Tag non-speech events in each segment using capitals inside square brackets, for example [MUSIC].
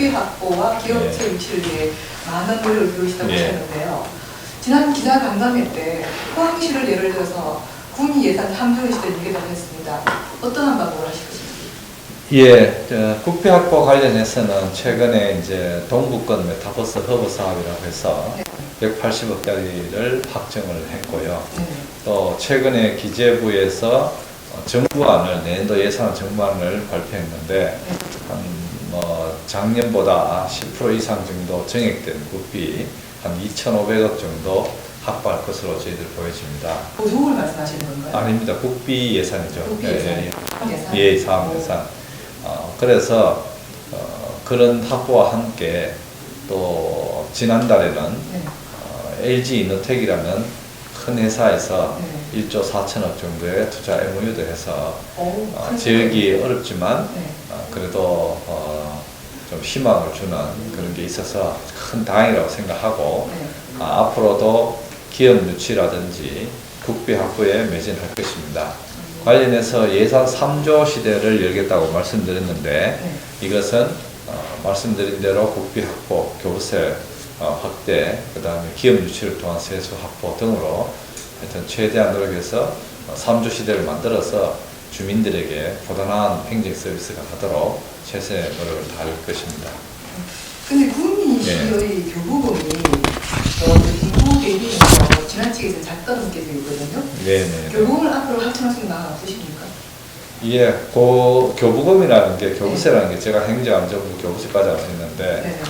국비 확보와 기업체 네. 유치를 위해 많은 노력을 기울이시다고 네. 하셨는데요. 지난 기자 간담회 때 포항시를 예를 들어서 국민 예산 3조의 시대를 얘기를 했습니다. 어떠한 방법을 하실 것인지. 예, 저, 국비 확보 관련해서는 최근에 이제 동북권 메타버스 허브 사업이라고 해서 네. 180억짜리를 확정을 했고요. 네. 또 최근에 기재부에서 어, 정부안을 내년도 예산 정부안을 발표했는데 한뭐 작년보다 10% 이상 정도 정액된 국비 한 2,500억 정도 확보할 것으로 저희들 보여집니다. 보조금을 말씀하시는 건가요? 아닙니다. 국비 예산이죠. 국비 예, 예산. 예, 예산. 예, 사업 예산. 어, 그래서 어, 그런 확보와 함께 또 지난달에는 네. 어, LG 이노텍이라는 큰 회사에서 네. 1조 4천억 정도의 투자 MOU도 해서 오, 어, 큰 지역이 어렵지만 네. 어, 그래도 어, 좀 희망을 주는 그런 게 있어서 큰 다행이라고 생각하고 네. 아, 앞으로도 기업 유치라든지 국비 확보에 매진할 것입니다. 관련해서 예산 3조 시대를 열겠다고 말씀드렸는데 네. 이것은 어, 말씀드린 대로 국비 확보, 교부세 어, 확대, 그 다음에 기업 유치를 통한 세수 확보 등으로 하여튼 최대한 노력해서 어, 3조 시대를 만들어서 주민들에게 보다한 행정 서비스가 가도록 최선의 노력을 다할 것입니다. 근데 국민시의 네. 교부금이 어, 인구 대비해서 지나치게 작다 넘게 되어 있거든요. 네네. 교부금을 앞으로 확충할 방안 없으십니까? 예, 고 교부금이라는 게 교부세라는 게 제가 행정안전부 교부세까지 알고 있는데 네.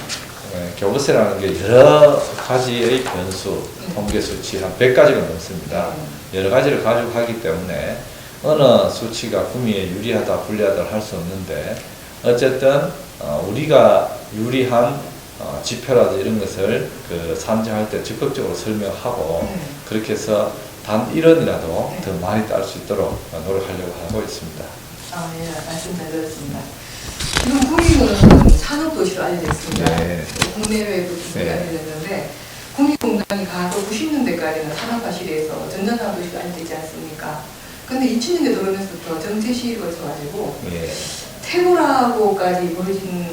예, 교부세라는 게 여러 가지의 변수, 통계 수치 한 100가지가 넘습니다. 여러 가지를 가지고 가기 때문에 어느 수치가 구미에 유리하다, 불리하다 할 수 없는데 어쨌든 어, 우리가 유리한 어, 지표라든지 이런 것을 그 산정할 때 적극적으로 설명하고 네. 그렇게 해서 단 1원이라도 네. 더 많이 딸 수 있도록 노력하려고 하고 있습니다. 아, 예, 말씀 잘 들었습니다. 지금 국민은 산업도시로 알려져 있습니다. 네. 국내외도 네. 네. 알려졌는데 국립공단이 과거 90년대까지는 산업화 시대에서 전전산업도시로 알려져 있지 않습니까? 근데 2000년대 들어오면서부터 정체 시기를 거쳐가지고 예. 태고라고까지 보여진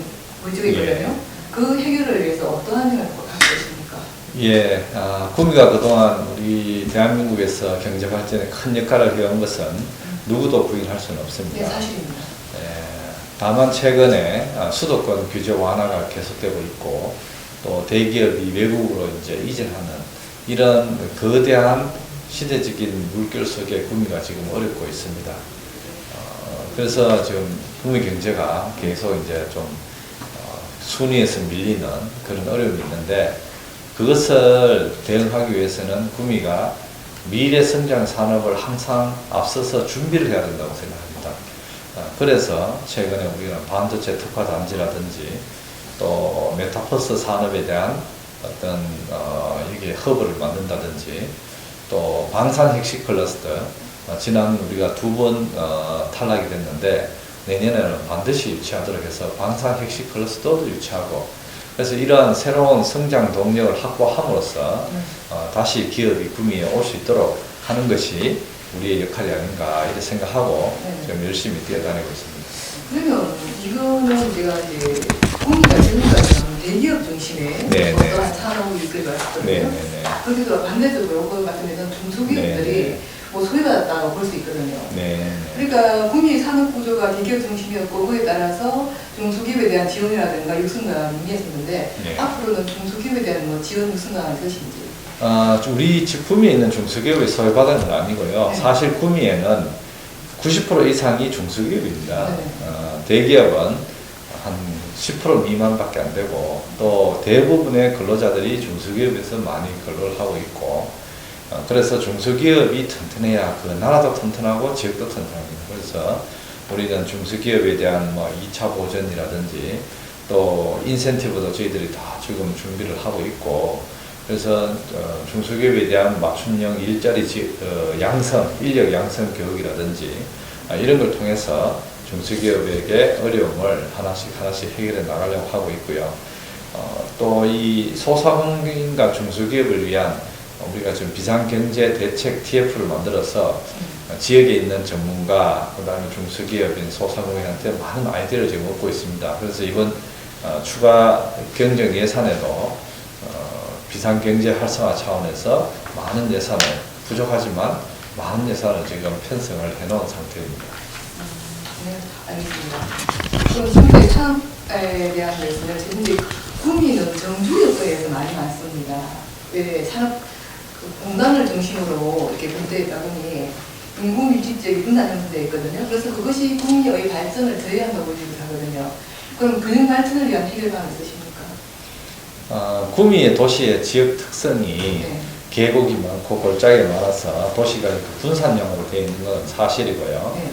보여지고 있거든요. 예. 그 해결을 위해서 어떠한 행을 하고 계십니까? 예, 아, 구미가 그동안 우리 대한민국에서 경제 발전에 큰 역할을 해온 것은 누구도 부인할 수는 네, 없습니다. 사실입니다. 예, 다만 최근에 아, 수도권 규제 완화가 계속되고 있고 또 대기업이 외국으로 이제 이전하는 이런 거대한 시대적인 물결 속에 구미가 지금 어렵고 있습니다. 어, 그래서 지금 구미 경제가 계속 이제 좀 어, 순위에서 밀리는 그런 어려움이 있는데 그것을 대응하기 위해서는 구미가 미래 성장 산업을 항상 앞서서 준비를 해야 된다고 생각합니다. 어, 그래서 최근에 우리는 반도체 특화 단지라든지 또 메타버스 산업에 대한 어떤 어, 이게 허브를 만든다든지 또 방산 핵심 클러스터 어, 지난 우리가 두번 어, 탈락이 됐는데 내년에는 반드시 유치하도록 해서 방산 핵심 클러스터도 유치하고 그래서 이러한 새로운 성장 동력을 확보함으로써 네. 어, 다시 기업이 구미에 올 수 있도록 하는 것이 우리의 역할이 아닌가 이렇게 생각하고 네. 지금 열심히 뛰어다니고 있습니다. 그러면 이거는 제가 이제 국민과 지금까지는 대기업 중심의 네, 네. 어떠한 산업을 이끌고 왔거든요. 네네네. 그래도 반대적으로 요거 같은 데는 중소기업들이 네. 뭐 소외받았다고 볼 수 있거든요. 네. 그러니까 국민 산업 구조가 대기업 중심이었고 그에 따라서 중소기업에 대한 지원이라든가 육성가 미미했었는데 네. 앞으로는 중소기업에 대한 뭐 지원 육성가 것인지 아, 우리 집 구미에 있는 중소기업이 소외받은 건 아니고요. 네. 사실 구미에는 90% 이상이 중소기업입니다. 네. 어, 대기업은 한 10% 미만밖에 안 되고 또 대부분의 근로자들이 중소기업에서 많이 근로를 하고 있고 어, 그래서 중소기업이 튼튼해야 그 나라도 튼튼하고 지역도 튼튼합니다. 그래서 우리는 중소기업에 대한 뭐 2차 보전이라든지 또 인센티브도 저희들이 다 지금 준비를 하고 있고 그래서 어, 중소기업에 대한 맞춤형 일자리 지, 어, 양성, 인력 양성 교육이라든지 아, 이런 걸 통해서 중소기업에게 어려움을 하나씩 하나씩 해결해 나가려고 하고 있고요. 어, 또이 소상공인과 중소기업을 위한 우리가 지금 비상경제 대책 TF를 만들어서 어, 지역에 있는 전문가, 그 다음에 중소기업인 소상공인한테 많은 아이디어를 지금 얻고 있습니다. 그래서 이번 어, 추가 경정 예산에도 어, 비상경제 활성화 차원에서 많은 예산을 부족하지만 많은 예산을 지금 편성을 해놓은 상태입니다. 네, 알겠습니다. 산업에 대한 말씀을 드렸는데 구미는 정주역도에서 많이 많습니다. 왜 산업 그 공단을 중심으로 이렇게 분대했다 보니 분산 형성되어 있거든요. 그래서 그것이 구미의 발전을 저해한다고 얘기를 하거든요. 그럼 균형 발전을 위한 해결방이 있으십니까? 어, 구미의 도시의 지역 특성이 네. 계곡이 많고 골짜기가 많아서 도시가 분산형으로 되어 있는 건 사실이고요. 네.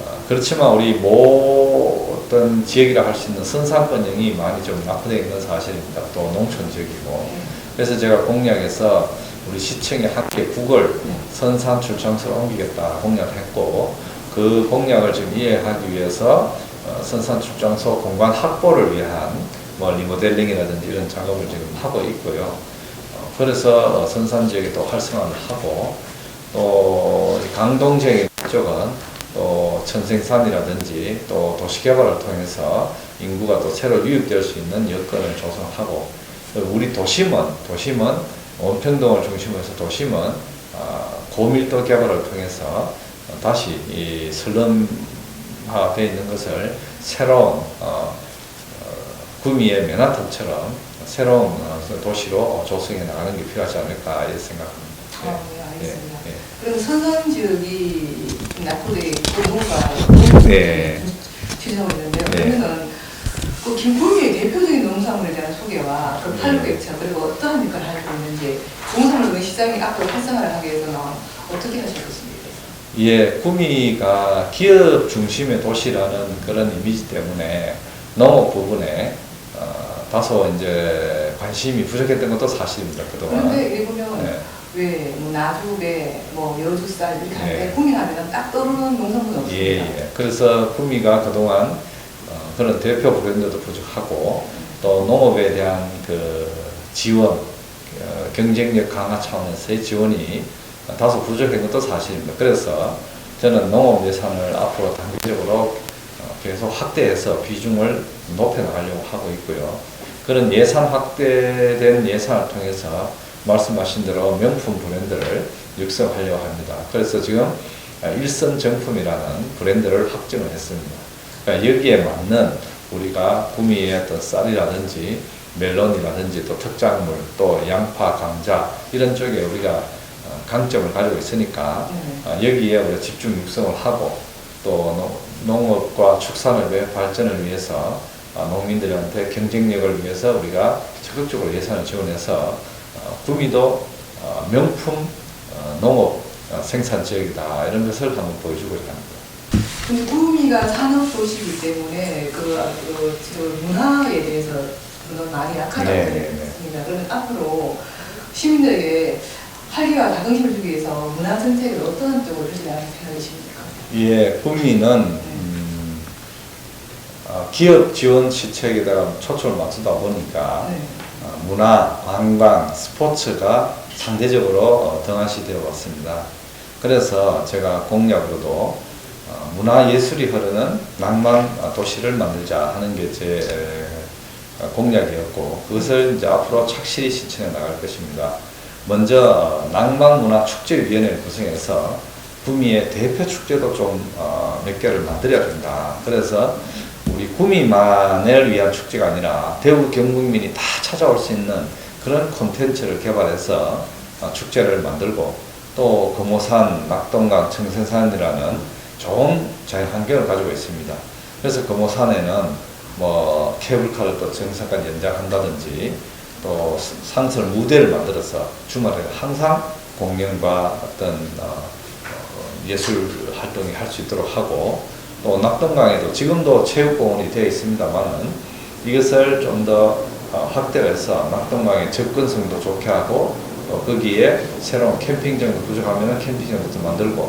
어, 그렇지만 우리 모든 지역이라 할 수 있는 선상권형이 많이 좀 낙후되어 있는 사실입니다. 또 농촌 지역이고. 네. 그래서 제가 공약에서 우리 시청에 함께 국을 네. 선산 출장소로 옮기겠다 공약을 했고 그 공약을 지금 이해하기 위해서 어, 선산 출장소 공간 확보를 위한 뭐 리모델링이라든지 이런 작업을 지금 하고 있고요. 어, 그래서 어, 선산 지역에 또 활성화를 하고 또 강동 지역 쪽은 또 천생산이라든지 또 도시개발을 통해서 인구가 또 새로 유입될 수 있는 여건을 조성하고 우리 도심은 도심은 원평동을 중심으로 해서 도심은 아, 고밀도 개발을 통해서 다시 이 슬럼화되어 있는 것을 새로운 어, 어, 구미의 맨하탄처럼 새로운 어, 도시로 조성해 나가는 게 필요하지 않을까 이렇게 생각합니다. 아, 네, 알겠습니다. 예, 예. 그럼 선산 지역이 낙후되어 있고 뭔가 네. 있는데요. 네. 그러면은 그 김포의 대표적인 농산물에 대한 소개와 그 네. 팔로객차 그리고 어떠한 역할을 하고 있는지 농산물 시장이 앞으로 활성화를 하기 위해서는 어떻게 하셨겠습니까? 예, 구미가 기업 중심의 도시라는 그런 이미지 때문에 농업 부분에 어, 다소 이제 관심이 부족했던 것도 사실입니다. 그동안. 그런데 여기 보면 네. 왜뭐 나주배, 뭐 여주 쌀 이렇게 하는데 네. 구민하면 딱 떠오르는 농산물은 없습니다. 예, 예. 그래서 구미가 그동안 어, 그런 대표 브랜드도 부족하고 또 농업에 대한 그 지원, 어, 경쟁력 강화 차원에서의 지원이 다소 부족한 것도 사실입니다. 그래서 저는 농업 예산을 앞으로 단기적으로 어, 계속 확대해서 비중을 높여 나가려고 하고 있고요. 그런 예산 확대된 예산을 통해서 말씀하신 대로 명품 브랜드를 육성하려고 합니다. 그래서 지금 일선 정품이라는 브랜드를 확정을 했습니다. 그러니까 여기에 맞는 우리가 구미의 어떤 쌀이라든지 멜론이라든지 또 특작물 또 양파, 감자 이런 쪽에 우리가 어, 강점을 가지고 있으니까 네. 어, 여기에 우리가 집중 육성을 하고 또 농- 농업과 축산을 위 발전을 위해서 어, 농민들한테 경쟁력을 위해서 우리가 적극적으로 예산을 지원해서 어, 구미도 어, 명품 어, 농업 어, 생산 지역이다 이런 것을 한번 보여주고자 합니다. 근데 구미가 산업 도시이기 때문에 그, 그, 저 문화에 대해서 많이 약하다고 네, 네, 네. 생각했습니다. 그러면 앞으로 시민들에게 활기와 자긍심을 주기 위해서 문화 정책을 어떤 쪽으로 추진할 생각이십니까? 예, 구미는 음, 어, 기업 지원 시책에다가 초점을 맞추다 보니까 네. 어, 문화, 관광, 스포츠가 상대적으로 어, 등한시되어 왔습니다. 그래서 제가 공약으로도 어, 문화 예술이 흐르는 낭만 어, 도시를 만들자 하는 게 제 공약이었고 그것을 이제 앞으로 착실히 실천해 나갈 것입니다. 먼저 어, 낭만문화축제위원회를 구성해서 구미의 대표 축제도 좀몇 개를 만들어야 된다. 그래서 우리 구미만을 위한 축제가 아니라 대구 경국민이 다 찾아올 수 있는 그런 콘텐츠를 개발해서 어, 축제를 만들고 또 금오산, 낙동강, 청생산이라는 좋은 자연 환경을 가지고 있습니다. 그래서 금오산에는 뭐 케이블카를 또 정상까지 연장한다든지 또 상설 무대를 만들어서 주말에 항상 공연과 어떤 어, 어, 예술 활동이 할 수 있도록 하고 또 낙동강에도 지금도 체육공원이 되어 있습니다만은 이것을 좀 더 확대해서 낙동강의 접근성도 좋게 하고 또 거기에 새로운 캠핑장도 부족하면 캠핑장도 만들고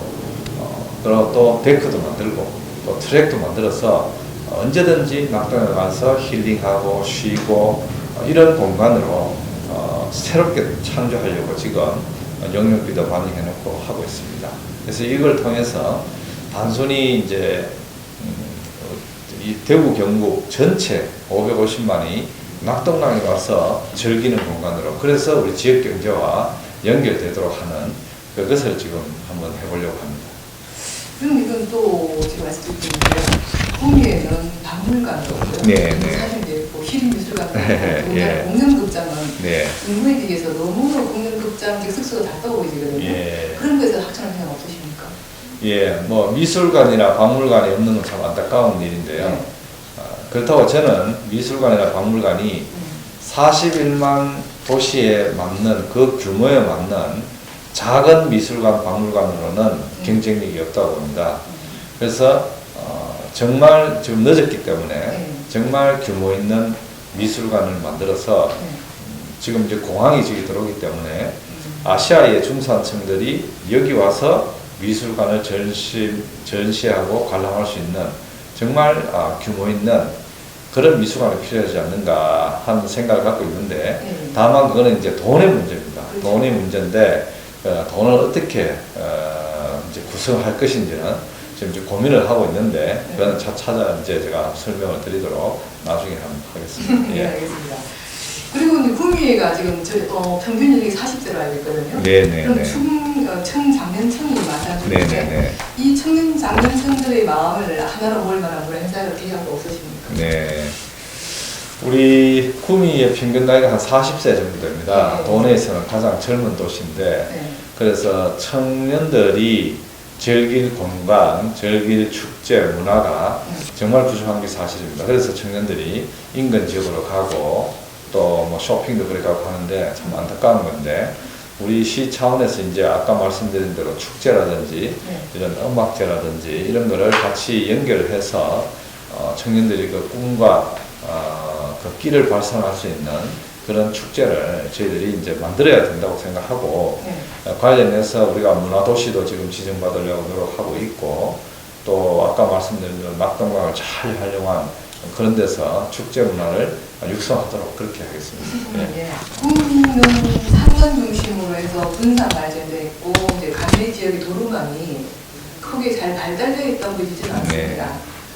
어, 그리고 또 데크도 만들고 또 트랙도 만들어서 언제든지 낙동에 가서 힐링하고 쉬고 어, 이런 공간으로 어, 새롭게 창조하려고 지금 영역비도 많이 해놓고 하고 있습니다. 그래서 이걸 통해서 단순히 이제 음, 이 대구 경북 전체 550만이 낙동강에 와서 즐기는 공간으로 그래서 우리 지역 경제와 연결되도록 하는 그것을 지금 한번 해보려고 합니다. 그럼 이건 또 제가 말씀드리는데 구미에는 박물관도 없고요. 네, 네. 네, [LAUGHS] 있고 예. 공연극장은 네. 인구에 비해서 너무 공연극장 숙소가 작다 보이거든요. 예. 그런 거에서 학창 생각 없으십니까? 예, 뭐 미술관이나 박물관이 없는 건 참 안타까운 일인데요. 네. 아, 그렇다고 저는 미술관이나 박물관이 음. 41만 도시에 맞는 그 규모에 맞는 작은 미술관, 박물관으로는 경쟁력이 없다고 봅니다. 그래서 어, 정말 지금 늦었기 때문에 네. 정말 규모 있는 미술관을 만들어서 네. 지금 이제 공항이 저기 들어오기 때문에 음. 아시아의 중산층들이 여기 와서 미술관을 전시, 전시하고 관람할 수 있는 정말 아, 규모 있는 그런 미술관이 필요하지 않는가 하는 생각을 갖고 있는데 네. 다만 그거는 이제 돈의 문제입니다. 그렇죠. 돈의 문제인데 어, 돈을 어떻게 어, 이제 구성할 것인지는 지금 이제 고민을 하고 있는데 네. 그거는 차차자 이제 제가 설명을 드리도록 나중에 한번 하겠습니다. 네, 예. 알겠습니다. 그리고 이제 구미가 지금 저, 어, 평균 연령이 40대로 알고 있거든요. 네, 네, 그럼 네. 청, 어, 청장년층이 많아지는데 네, 네, 네. 이 청년 장년층들의 마음을 하나로 모을 만한 그런 행사가 계획하고 없으십니까? 네. 우리 구미의 평균 나이가 한 40세 정도 됩니다. 네. 도내에서는 가장 젊은 도시인데, 네. 그래서 청년들이 즐길 공간, 즐길 축제 문화가 네. 정말 부족한 게 사실입니다. 그래서 청년들이 인근 지역으로 가고 또 뭐 쇼핑도 그래 가고 하는데 참 안타까운 건데 우리 시 차원에서 이제 아까 말씀드린 대로 축제라든지 네. 이런 음악제라든지 이런 거를 같이 연결해서 어, 청년들이 그 꿈과 어, 그 끼를 발산할 수 있는 그런 축제를 저희들이 이제 만들어야 된다고 생각하고 네. 어, 관련해서 우리가 문화도시도 지금 지정받으려고 노력하고 있고 또 아까 말씀드린 대로 낙동강을 잘 활용한 그런 데서 축제 문화를 육성하도록 그렇게 하겠습니다. 예. 예. 구미는 산전 중심으로 해서 분산 발전되어 있고 이제 관내 지역의 도로망이 크게 잘 발달되어 있다고 보이지는 않습니다.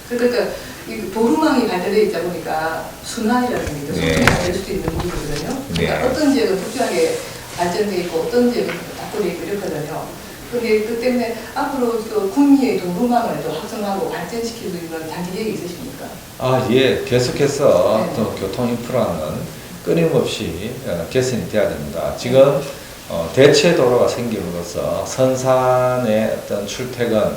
그러니까 이 도로망이 발달되어 있다 보니까 순환이라든지 네. 소통이 잘될 수도 있는 부분이거든요. 그러니까 네. 어떤 지역은 특별하게 발전되어 있고 어떤 지역은 낙후되어 있고 이렇거든요. 근데 그 때문에 앞으로 그 구미의 도로망을 또 확성하고 발전시키고 있는 단기 계획이 있으십니까? 아, 예. 계속해서 네. 또 교통 인프라는 끊임없이 어, 개선이 돼야 됩니다. 지금 어, 대체 도로가 생김으로써 선산의 어떤 출퇴근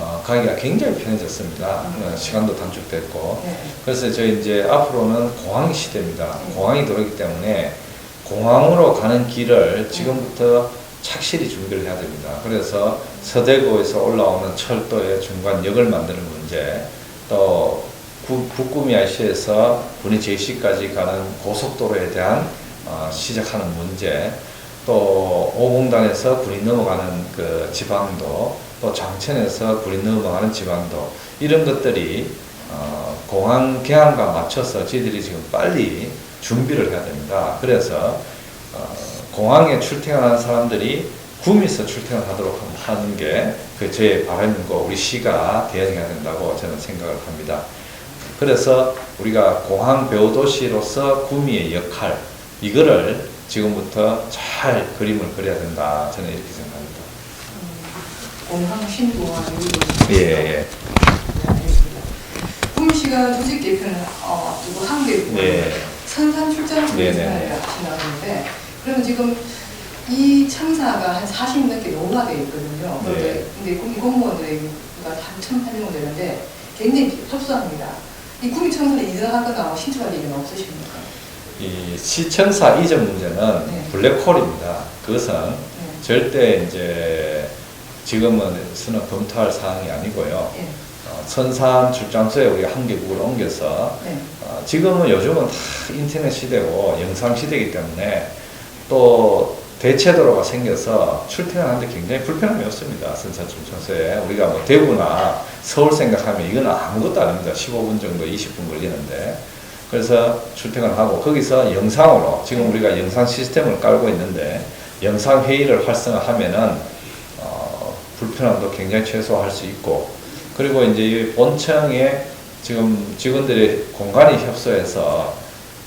어, 가기가 굉장히 편해졌습니다. 어, 시간도 단축됐고. 네. 그래서 저희 이제 앞으로는 공항 시대입니다. 공항이 들어오기 때문에 공항으로 가는 길을 지금부터 착실히 준비를 해야 됩니다. 그래서 서대구에서 올라오는 철도의 중간 역을 만드는 문제, 또 구- 북구미 IC에서 군위 제시까지 가는 고속도로에 대한 어, 시작하는 문제, 또 오공단에서 군이 넘어가는 그 지방도, 또 장천에서 군이 넘어가는 지방도 이런 것들이 어, 공항 개항과 맞춰서 저희들이 지금 빨리 준비를 해야 됩니다. 그래서 어, 공항에 출퇴근하는 사람들이 구미에서 출퇴근하도록 하는 게 그 저의 바람이고 우리 시가 대응해야 된다고 저는 생각을 합니다. 그래서 우리가 공항 배후도시로서 구미의 역할 이거를 지금부터 잘 그림을 그려야 된다 저는 이렇게 생각합니다. 공항 신도와 예, 예. 네, 알겠습니다. 구미시가 조직 개편을 어, 두고 한개 예. 선산 출장 네, 네, 네. 하시나는데 그러면 지금 이 청사가 한 40 넘게 노후화되어 있거든요. 네. 그런데 근데 구미 공무원들이 한 1,800명 되는데 굉장히 협소합니다. 이 구미 청사를 이전하거나 신청할 얘기는 없으십니까? 이 시청사 이전 문제는 네. 블랙홀입니다. 그것은 네. 절대 이제 지금은 서는 검토할 사항이 아니고요. 예. 어, 선산 출장소에 우리가 한 개국을 옮겨서 네. 어, 지금은 요즘은 다 인터넷 시대고 영상 시대이기 때문에 또 대체도로가 생겨서 출퇴근하는데 굉장히 불편함이 없습니다. 선산 출장소에 우리가 뭐 대구나 서울 생각하면 이건 아무것도 아닙니다. 15분 정도, 20분 걸리는데 그래서 출퇴근하고 거기서 영상으로 지금 우리가 영상 시스템을 깔고 있는데 영상 회의를 활성화하면은 어, 불편함도 굉장히 최소화할 수 있고 그리고 이제 이 본청에 지금 직원들의 공간이 협소해서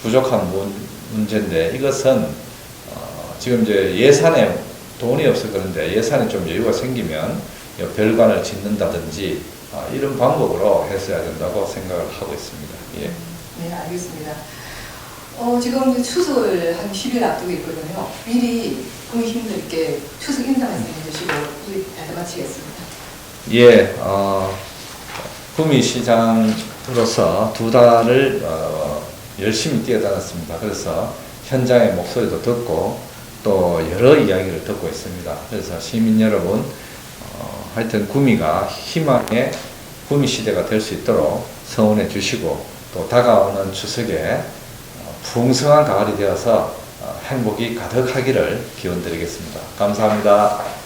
부족한 문, 문제인데 이것은 어, 지금 이제 예산에 돈이 없어 그런데 예산에 좀 여유가 생기면 이 별관을 짓는다든지 아, 이런 방법으로 했어야 된다고 생각을 하고 있습니다. 예. 네, 알겠습니다. 어, 지금 추석을 한 10일 앞두고 있거든요. 미리 국민님들께 추석 인사 말씀 해주시고 이 대화 마치겠습니다. 예, 어, 구미시장으로서 두 달을 어, 열심히 뛰어다녔습니다. 그래서 현장의 목소리도 듣고 또 여러 이야기를 듣고 있습니다. 그래서 시민 여러분, 어, 하여튼 구미가 희망의 구미 시대가 될 수 있도록 성원해 주시고 또 다가오는 추석에 어, 풍성한 가을이 되어서 어, 행복이 가득하기를 기원드리겠습니다. 감사합니다.